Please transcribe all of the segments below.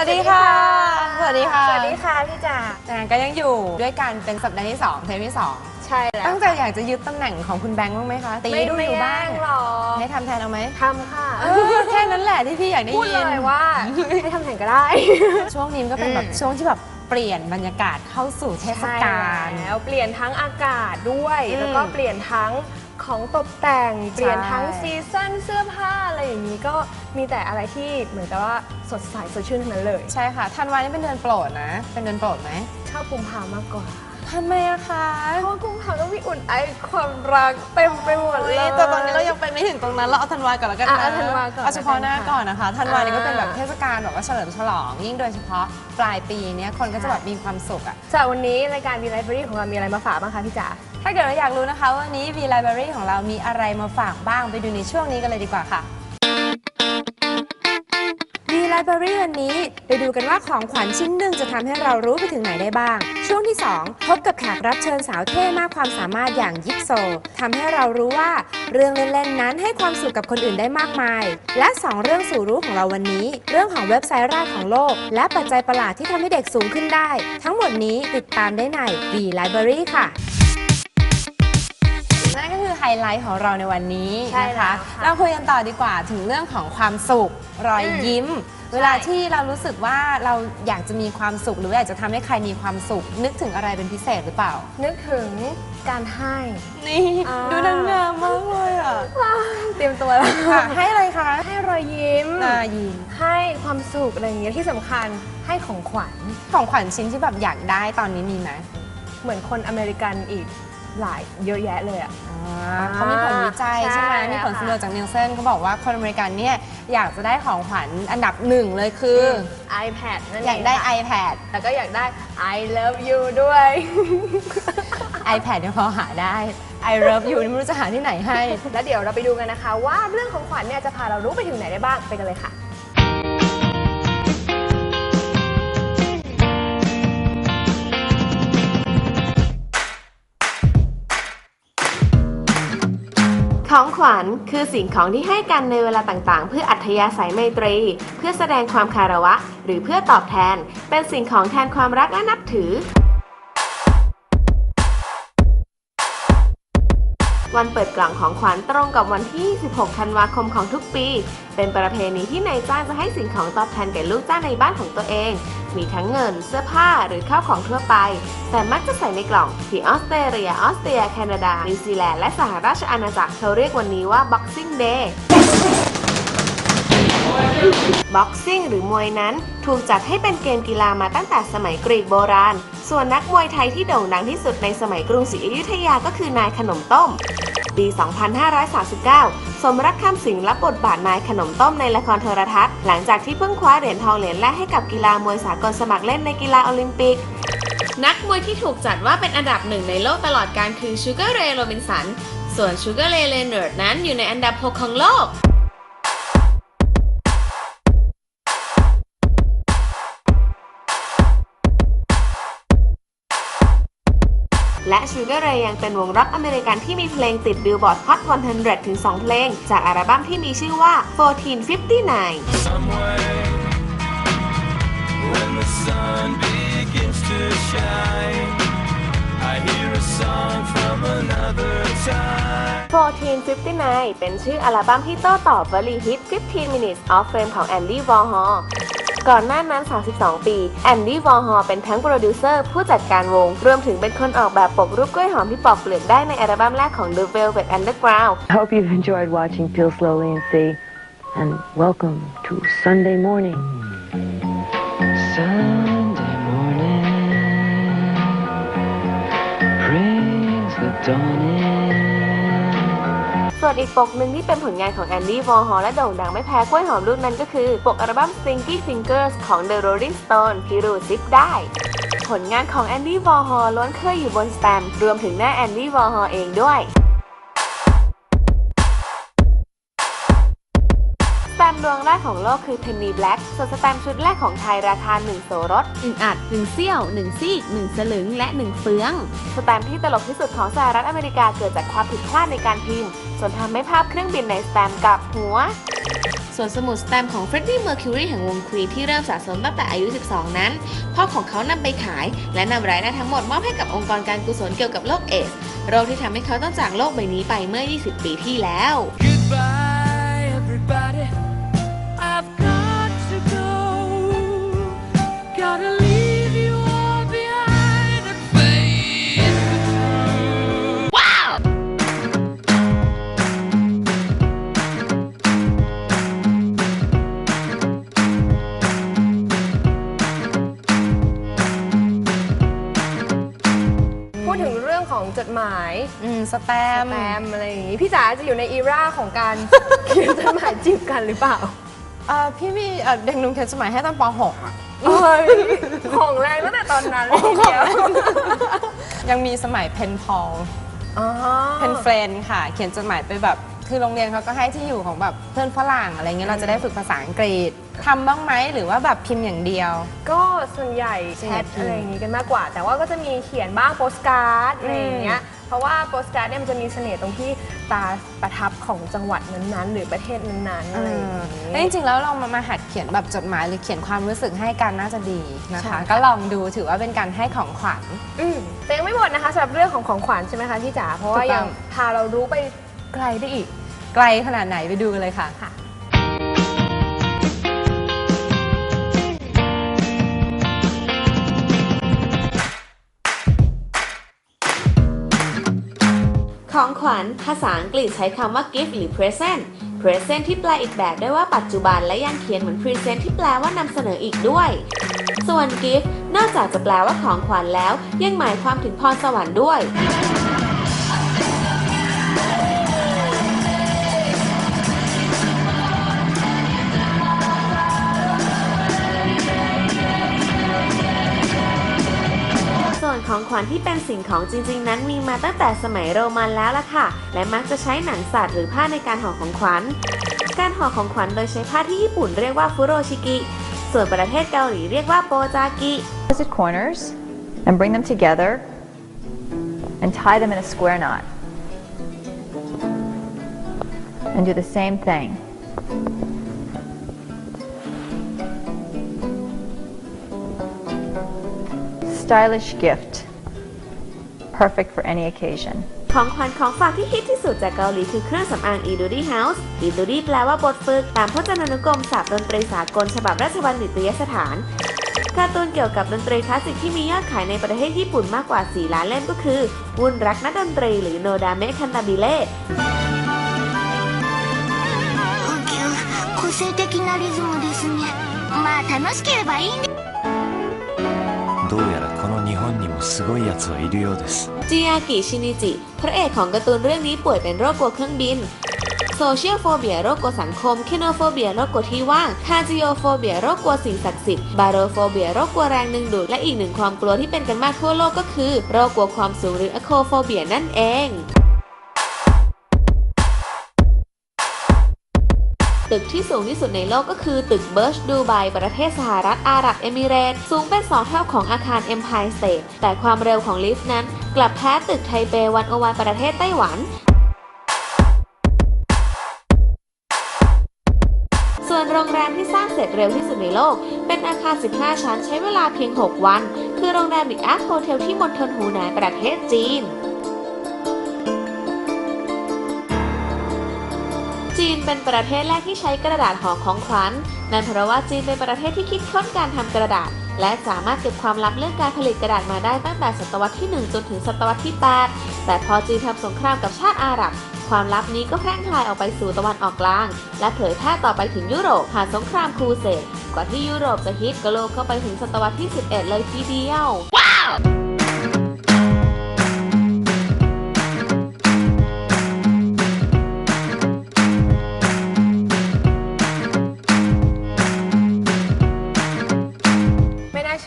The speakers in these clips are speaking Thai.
วัสดีค่ะ สวัสดีค่ะสวัสดีค่ะพี่จ๋าอ่าก็ยังอยู่ด้วยกันเป็นสัปดาห์ที่2เทปที่ใช่แล้2วตั้งใจอยากจะยึดตำแหน่งของคุณแบงค์บ้างไหมคะตีไม่ดูไม่อยู่แย่บ้างงหรอกให้ทำแทนเอาไหมทำค่ะเออแค่นั้นแหละที่พี่อยากได้พูดยินเลยว่าให้ทำแข่งก็ได้ ช่วงนี้มันก็เป็นแบบอืมช่วงที่แบบเปลี่ยนบรรยากาศเข้าสู่เทศกาลใช่แล้วเปลี่ยนทั้งอากาศด้วยอืมแล้วก็เปลี่ยนทั้ง ของตกแต่งเปลี่ยนทั้งใช่ซีซั่นเสื้อผ้าอะไรอย่างนี้ก็มีแต่อะไรที่เหมือนกับว่าสดใสสดชื่นทั้งนั้นเลยใช่ค่ะธันวานี่เป็นเดือนโปรดนะ เป็นเดือนโปรดไหมชอบกุมภามากกว่าทำไมอะคะเพราะว่ากุมภาต้องมีอุ่นไอความรักเต็มไปหมดเลยแต่ตอนนี้เรายังไปไม่ถึงตรงนั้นเราเอาธันวาก่อนแล้วกันอะนะเอาธันวาก่อนเอาเฉพาะหน้าแล้วกันค่ะก่อนนะคะธันวานี่ก็เป็นแบบอ่าเทศกาลแบบว่าเฉลิมฉลอง ยิ่งโดยเฉพาะปลายปีเนี้ยคนก็จะแบบมีความสุขอะจากวันนี้รายการ V Library ของเรามีอะไรมาฝากบ้างคะพี่จ๋า ถ้าเกิดเราอยากรู้นะคะว่าวันนี้ V Library ของเรามีอะไรมาฝากบ้างไปดูในช่วงนี้กันเลยดีกว่าค่ะ V Library วันนี้ไปดูกันว่าของขวัญชิ้นหนึ่งจะทำให้เรารู้ไปถึงไหนได้บ้าง ช่วงที่ 2 พบกับแขกรับเชิญสาวเท่มากความสามารถอย่างยิปโซทำให้เรารู้ว่าเรื่องเล่นๆนั้นให้ความสุขกับคนอื่นได้มากมาย และ 2 เรื่องสู่รู้ของเราวันนี้ เรื่องของเว็บไซต์แรกของโลก และปัจจัยประหลาดที่ทำให้เด็กสูงขึ้นได้ ทั้งหมดนี้ติดตามได้ใน V Library ค่ะนั่นก็ คือไฮไลท์ของเราในวันนี้ใช่นะแล้คะวค่ะเราคุยกันต่อดีกว่าถึงเรื่องของความสุข รอยอืมยิ้ม เวลาที่เรารู้สึกว่าเราอยากจะมีความสุข หรืออยากจะทำให้ใครมีความสุข นึกถึงอะไรเป็นพิเศษหรือเปล่า นึกถึงการให้ นี่อ่า ดูนางงามมากเลยอะเตรียมตัวแล้วค่ะให้อะไรคะให้รอยยิ้ม นายินให้ความสุขอะไรอย่างเงี้ยที่สำคัญให้ของขวัญของขวัญชิ้นที่แบบอยากได้ตอนนี้มีไหมเหมือนคนอเมริกันอีก หลายเยอะแยะเลยอะอ่าเขามีผลวิจัยใช่ไหมใช่มีผลแล้วค่ะสำรวจจากนิวเซนเขาบอกว่าคนอเมริกันเนี่ยอยากจะได้ของขวัญอันดับหนึ่งเลยคือ iPad นั่นเองอยากได้ค่ะ iPad แล้วก็อยากได้ I love you ด้วย iPad เนี่ยพอหาได้ I love you นี่ไม่รู้จะหาที่ไหนให้ แล้วเดี๋ยวเราไปดูกันนะคะ ว่าเรื่องของขวัญเนี่ยจะพาเรารู้ไปถึงไหนได้บ้าง ไปกันเลยค่ะ ของขวัญคือสิ่งของที่ให้กันในเวลาต่างๆ เพื่ออัธยาศัยไมตรี เพื่อแสดงความคารวะ หรือเพื่อตอบแทน เป็นสิ่งของแทนความรักและนับถือ วันเปิดกล่องของขวัญตรงกับวันที่ 16 ธันวาคมของทุกปี เป็นประเพณีที่นายจ้างจะให้สิ่งของตอบแทนแก่ลูกจ้างในบ้านของตัวเอง มีทั้งเงิน เสื้อผ้าหรือข้าวของทั่วไป แต่มักจะใส่ในกล่องที่ออสเตรเลีย ออสเตรีย แคนาดา นิวซีแลนด์ และสหราชอาณาจักรเขาเรียกวันนี้ว่า Boxing Day บ็อกซิ่งหรือมวยนั้นถูกจัดให้เป็นเกมกีฬามาตั้งแต่สมัยกรีกโบราณ ส่วนนักมวยไทยที่โด่งดังที่สุดในสมัยกรุงศรีอยุธยาก็คือนายขนมต้ม ปี 2539 สมรักคำสิงห์รับบทบาทนายขนมต้มในละครโทรทัศน์ หลังจากที่เพิ่งคว้าเหรียญทองเหรียญแรกให้กับกีฬามวยสากลสมัครเล่นในกีฬาโอลิมปิกนักมวยที่ถูกจัดว่าเป็นอันดับหนึ่งในโลกตลอดการคือชูเกอร์เรย์โรบินสัน ส่วนชูเกอร์เรย์เลนเนอร์ดนั้นอยู่ในอันดับ 6 ของโลก และ Sugar Ray ยังเป็นวงร็อกอเมริกันที่มีเพลงติดบิลบอร์ด Hot 100 ถึง 2 เพลง จากอัลบั้มที่มีชื่อว่า 1459 some way when the sun begins to shine. I hear a song from another time. 1459 เป็นชื่ออัลบั้มที่โต้ตอบวลีฮิต 15 Minutes of Fame ของแอนดี้วอร์ฮอล ก่อนหน้านั้น 32 ปีแอนดี้วอร์ฮอลเป็นทั้งโปรดิวเซอร์ ผู้จัดการวง รวมถึงเป็นคนออกแบบปกรูปกล้วยหอมที่ปอกเปลือกได้ในอัลบั้มแรกของ The Velvet Underground I hope you've enjoyed watching Peel Slowly and See, and welcome to Sunday morning. Sunday morning brings the dawn in. ส่วนอีกปกหนึ่งที่เป็นผลงานของแอนดี้วอร์ฮอลและโด่งดังไม่แพ้กล้วยหอมลูกนั้นก็คือ ปกอัลบั้ม Stinky Fingers ของ The Rolling Stone ที่รู้ซิปได้ ผลงานของแอนดี้วอร์ฮอลล้วนเคยอยู่บนสแตมป์รวมถึงหน้าแอนดี้วอร์ฮอลเองด้วย แตมป์ดวงแรกของโลกคือ Penny Black ส่วนสแตมป์ชุดแรกของไทยราคา 1 โสรส1อัด 1 เซี่ยว 1 ซีก 1 สลึง และ 1 เฟือง สแตมป์ที่ตลกที่สุดของสหรัฐอเมริกาเกิดจากความผิดพลาดในการพิมพ์จนทำให้ภาพเครื่องบินในสแตมป์กลับหัวสส่วนสมุดสแตมป์ของเฟรดดี้เมอร์คิวรีแห่งวงควีนที่เริ่มสะสมตั้งแต่อายุ 12 นั้น พ่อของเขานำไปขาย และนำรายได้ทั้งหมดมอบให้กับองค์กรการกุศลเกี่ยวกับโรคเอสโรคที่ทำให้เขาต้องจากโลกใบนี้ไปเมื่อ 20 ปีที่แล้ว จดหมายอืมสแตมแตมอะไรอย่างนี้ พี่จ๋าจะอยู่ในอีราของการ เขียนจดหมายจีบกันหรือเปล่าเอ่อพี่มีเอ่อเด็กหนุ่มเขียนจดหมายให้ตอนป .6 อะเฮ้ยของแรงตั้งแต่ตอนนั้นเลยทีเดียวยังมีสมัยเพนพอลอ๋อ เพนเฟรนค่ะ เขียนจดหมายไปแบบ คือโรงเรียนเขาก็ให้ที่อยู่ของแบบเพื่อนฝรั่งอะไรเงี้ยเราจะได้ฝึกภาษาอังกฤษทำบ้างไหมหรือว่าแบบพิมพ์อย่างเดียว ก็ส่วนใหญ่แชทส่วนใหญ่พิมพ์อะไรอย่างนี้กันมากกว่า แต่ว่าก็จะมีเขียนบ้างโปสการ์ดอะไรอย่างเงี้ยเพราะว่าโปสการ์ดเนี่ยมันจะมีเสน่ห์ตรงที่ตาประทับของจังหวัดนั้นๆ หรือประเทศนั้นๆอะไรอย่างแล้วนี้จริงๆแล้วเรามามาหัดเขียนแบบจดหมายหรือเขียนความรู้สึกให้กันน่าจะดีนะใช่คะค่ะก็ลองดูถือว่าเป็นการให้ของขวัญอืมแต่ยังไม่หมดนะคะสำหรับเรื่องของของขวัญใช่ไหมคะพี่จ๋าเพราะว่าถูกต้องยังพาเรารู้ไปไกลได้อีก ไกลขนาดไหนไปดูกันเลยค่ะ ค่ะ ของขวัญภาษาอังกฤษใช้คำว่า gift หรือ present present ที่แปลอีกแบบได้ว่าปัจจุบันและยังเขียนเหมือน present ที่แปลว่านำเสนออีกด้วย ส่วน gift นอกจากจะแปลว่าของขวัญแล้ว ยังหมายความถึงพรสวรรค์ด้วย ของขวัญที่เป็นสิ่งของจริง ๆ นั้นมีมาตั้งแต่สมัยโรมันแล้วล่ะค่ะ และมักจะใช้หนังสัตว์หรือผ้าในการห่อของขวัญ การห่อของขวัญโดยใช้ผ้าที่ญี่ปุ่นเรียกว่าฟุโรชิกิ ส่วนประเทศเกาหลีเรียกว่าโปจากิ opposite corners and bring them together and tie them in a square knot. And do the same thing. Stylish gift. Perfect for any occasion. ของขวัญของฝากที่ฮิตที่สุดจากเกาหลีคือเครื่องสำอาง e d u d y House e d u d y แปลว่าบทฝึก ตามพจนานุกรมศัพท์ดนตรีสากลฉบับราชบัณฑิตยสถาน การ์ตูนเกี่ยวกับดนตรีคลาสสิกที่มียอดขายในประเทศญี่ปุ่นมากกว่า 4 ล้านเล่มก็คือ วุ่นรักนักดนตรีหรือโนดาเมะคันตาบิเล่ 呼吸個性的なリズムですねまあ楽しければいいんでどうやらこの日本にも すごいやつはいるようです จิยากิชินิจิ พระเอกของการ์ตูนเรื่องนี้ป่วยเป็นโรคกลัวเครื่องบิน โซเชียลโฟเบียโรคกลัวสังคม เคโนโฟเบียโรคกลัวที่ว่าง คาจิโอโฟเบียโรคกลัวสิ่งศักดิ์สิทธิ์ บาโรโฟเบียโรคกลัวแรงดึงดูด และอีกหนึ่งความกลัวที่เป็นกันมากทั่วโลกก็คือ โรคกลัวความสูงหรืออโคโฟเบียนั่นเอง ตึกที่สูงที่สุดในโลกก็คือตึกเบิร์ชดูไบประเทศสหรัฐอาหรับเอมิเรตสูงเป็น2เท่าของอาคาร Empire State แต่ความเร็วของลิฟต์นั้น กลับแพ้ตึกไทเปวันโอวันประเทศไต้หวันส่วนโรงแรมที่สร้างเสร็จเร็วที่สุดในโลก เป็นอาคาร 15 ชั้นใช้เวลาเพียง 6 วัน คือโรงแรมบิกอาร์โฮเทลที่มณฑลหูหนานประเทศจีน จีนเป็นประเทศแรกที่ใช้กระดาษห่อของขวัญนั่นเพราะว่าจีนเป็นประเทศที่คิดค้นการทำกระดาษ และสามารถเก็บความลับเรื่องการผลิตกระดาษมาได้ตั้งแต่ศตวรรษที่ 1 จนถึงศตวรรษที่ 8 แต่พอจีนทำสงครามกับชาติอาหรับความลับนี้ก็แพร่งพลายออกไปสู่ตะวันออกกลาง และเผยแพร่ต่อไปถึงยุโรปผ่านสงครามครูเสดกว่าที่ยุโรปจะฮิตกระโลกเข้าไปถึงศตวรรษที่ 11 เลยทีเดียวไม่น่าเ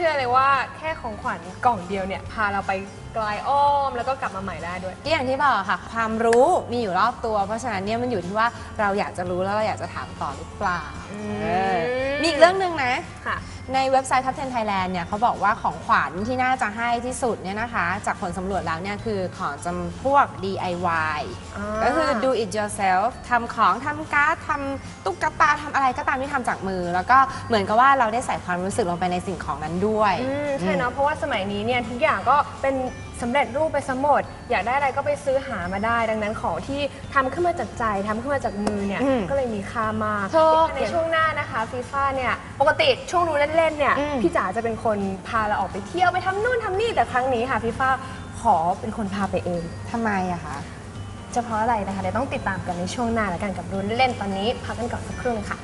ชื่อเลยว่าแค่ของขวัญกล่องเดียวเนี่ยพาเราไปไกลอ้อมแล้วก็กลับมาใหม่ได้ด้วยที่อย่างที่บอกค่ะ ความรู้มีอยู่รอบตัว เพราะฉะนั้นเนี่ยมันอยู่ที่ว่าเราอยากจะรู้แล้วเราอยากจะถามต่อหรือเปล่าอืม เออมีอีกเรื่องหนึ่งนะ ค่ะ ในเว็บไซต์ Top 10 Thailand เนี่ยเขาบอกว่าของขวัญที่น่าจะให้ที่สุดเนี่ยนะคะ จากผลสำรวจแล้วเนี่ยคือของจำพวก DIY ก็คือ do it yourself ทำของทำการ์ดทำตุ๊กตาทำอะไรก็ตามที่ทำจากมือ แล้วก็เหมือนกับว่าเราได้ใส่ความรู้สึกลงไปในสิ่งของนั้นด้วย อืมใช่เนาะเพราะว่าสมัยนี้เนี่ยทุกอย่างก็เป็น สำเร็จรูปไปสมด อยากได้อะไรก็ไปซื้อหามาได้ ดังนั้นของที่ทำขึ้นมาจากใจทำขึ้นมาจากมือเนี่ยอืมก็เลยมีค่ามากถูกในช่วงหน้านะคะฟีฟ่าเนี่ยปกติช่วงรู้เล่นๆเนี่ยอืม พี่จ๋าจะเป็นคนพาเราออกไปเที่ยวไปทำนู่นทำนี่แต่ครั้งนี้ค่ะฟีฟ่าขอเป็นคนพาไปเอง ทำไมอะคะ จะเพราะอะไรนะคะเดี๋ยวต้องติดตามกันในช่วงหน้าแล้วกันกับรู้เล่นๆตอนนี้พักกันก่อนสักครู่นึงค่ะ